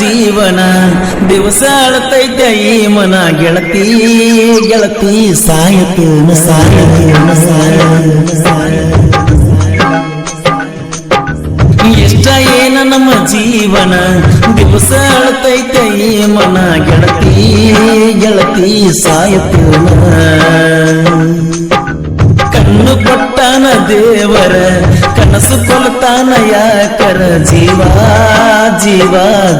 ಜೀವನ ದಿವಸ ಅಳತೈತೆ ಈ ಮನ ಗೆಳತಿ ಗೆಳತಿ ಸಾಯತೇನ ಸಾಯತೇನ ಸಾಯ ಎಷ್ಟ ಏನ ನಮ್ಮ ಜೀವನ ದಿವಸ ಅಳತೈತೆ ಈ ಮನ ಗೆಳತಿ ಗೆಳತಿ ಸಾಯತೇನ ಕಣ್ಣು ಕೊಟ್ಟಾನ ದೇವರ, ಕನಸು ಕೊಲ್ತಾನ ಯಾಕರ, ಜೀವ ಜೀವ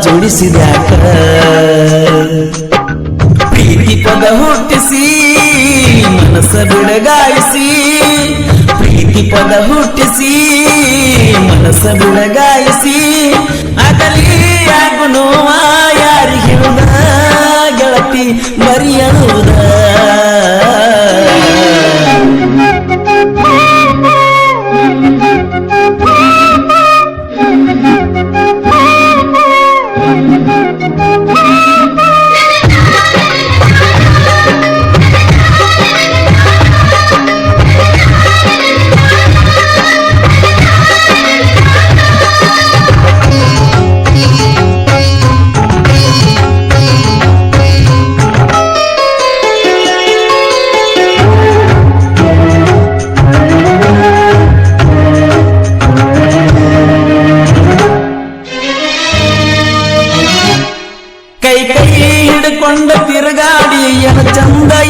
ಜೋಡಿಸಿದ್ಯಾಕರ ಪ್ರೀತಿ ಪದ ಹುಟ್ಟಿಸಿ, ಮನಸ್ಸ ಬಿಡಗಾಯಿಸಿ, ಪ್ರೀತಿ ಪದ ಹುಟ್ಟಿಸಿ, ಮನಸ್ಸ ಬಿಡಗಾಯಿಸಿ ಆಗಲಿ ಆಗು ನೋವ ಯಾರಿಗೆ ಗೆಳತಿ Thank.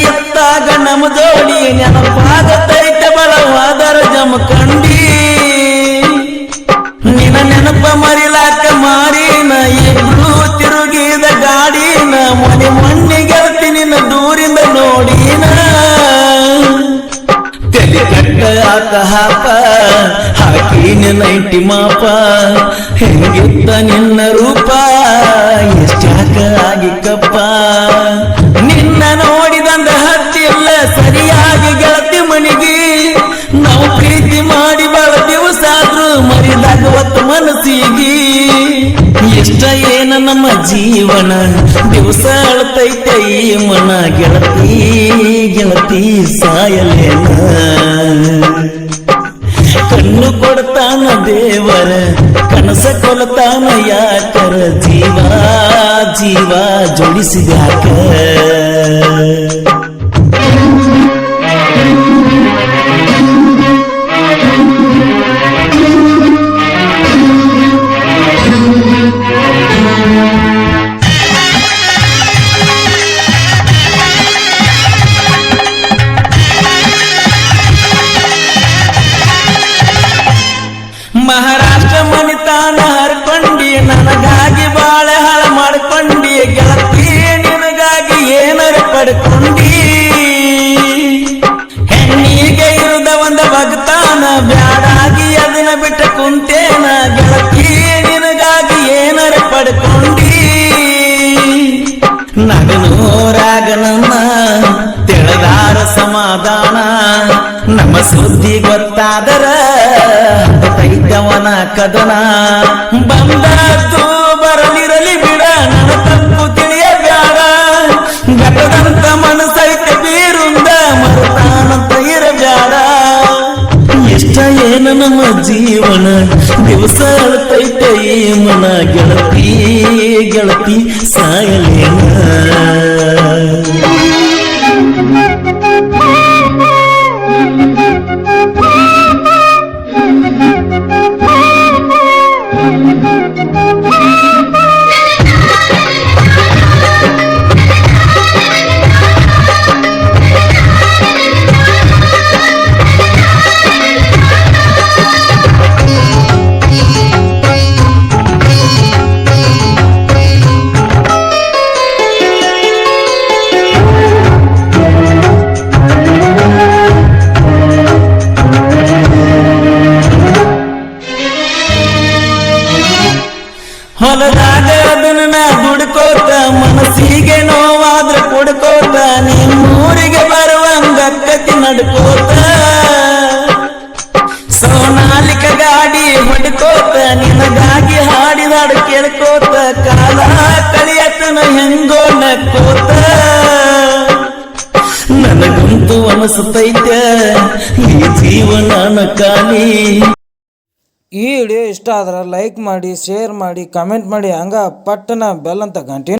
ಎತ್ತಾಗ ನಮ ಜೋಡಿ ಬಲವಾದರ ಜಮ ಜಮಕಂಡಿ ನಿನ ನೆನಪ ಮರಿಲಾಕ ಮಾರಿನ ಇಬ್ರು ತಿರುಗಿದ ಗಾಡಿನ ಮನೆ ಮಣ್ಣಿಗೆಲ್ತಿ ನಿನ್ನ ದೂರಿಂದ ನೋಡಿನ. ತಲೆ ಕಟ್ಟ ಆತ ಹಾಪ, ಹಾಕಿ ನೈಂಟಿ ಮಾಪ ಹೆಂಗಿತ್ತ ನಿನ್ನ ರೂಪ ಎಷ್ಟಾಕ ಆಗಿ ನಿನ್ನ ಏನ ನಮ್ಮ ಜೀವನ? ದಿವಸ ಅಳತೈತೆ ಈ ಮನ. ಗೆಳತಿ ಗೆಳತಿ ಸಾಯಲೇನ? ಕಣ್ಣು ಕೊಡ್ತಾನ ದೇವರ, ಕನಸ ಕೊಲತಾನ ಯಾಕರ? ಜೀವ ಜೀವ ಜೋಡಿಸಿದ್ಯಾಕ? ಮಹಾರಾಷ್ಟ್ರ ಮನಿತಾನ ಹರ್ಕೊಂಡಿ, ನನಗಾಗಿ ಬಾಳೆ ಹಾಳ ಮಾಡ್ಕೊಂಡಿ, ಗೆಳತಿ ನಿನಗಾಗಿ ಏನರ ಪಡ್ಕೊಂಡಿ. ಹೆಣ್ಣಿಗೆ ಇರುದ ಒಂದ ಭಕ್ತಾನ, ಬ್ಯಾಡಾಗಿ ಅದನ್ನ ಬಿಟ್ಟ ಕುಂತೇನ ಸುದ್ದಿ ಗೊತ್ತಾದರ, ಕೈದವನ ಕದನ. ಬಂದದ್ದು ಬರಲಿರಲಿ ಬಿಡ, ನನ್ನ ತಪ್ಪು ತಿಳಿಯಬ್ಯಾಡ. ಗತದಂತ ಮನಸ್ಸೈತೆ ಬೀರುಂದ ಮರುತಾನಂತ ಇರಬ್ಯಾಡ. ಇಷ್ಟ ಏನ ನಮ್ಮ ಜೀವನ, ದಿವಸ ಅಳ್ತೈತೆ ಈ ಮನ. ಗೆಳತಿ ಗೆಳತಿ ಸಾಯಲೇನ. ನಡ್ಕೋತ ಸೋನಾಲಿಕ ಗಾಡಿ ಹೊಡ್ಕೋತ, ನಿನಗಾಗಿ ಹಾಡಿದಾಡು ಕೇಳ್ಕೋತ, ಕಾಲ ಕಳಿಯತನ ಹೆಂಗೋ ನಕ್ಕೋತ. ನನಗಂತೂ ಅನಿಸುತ್ತೈತೆ ಈ ಜೀವನ ಖಾಲಿ ಈ ವಿಡಿಯೋ ಇಷ್ಟ ಆದ್ರೆ ಲೈಕ್ ಮಾಡಿ, ಶೇರ್ ಮಾಡಿ, ಕಮೆಂಟ್ ಮಾಡಿ, ಹಂಗ ಪಟ್ಟನ ಬೆಲ್ ಅಂತ ಗಂಟೆ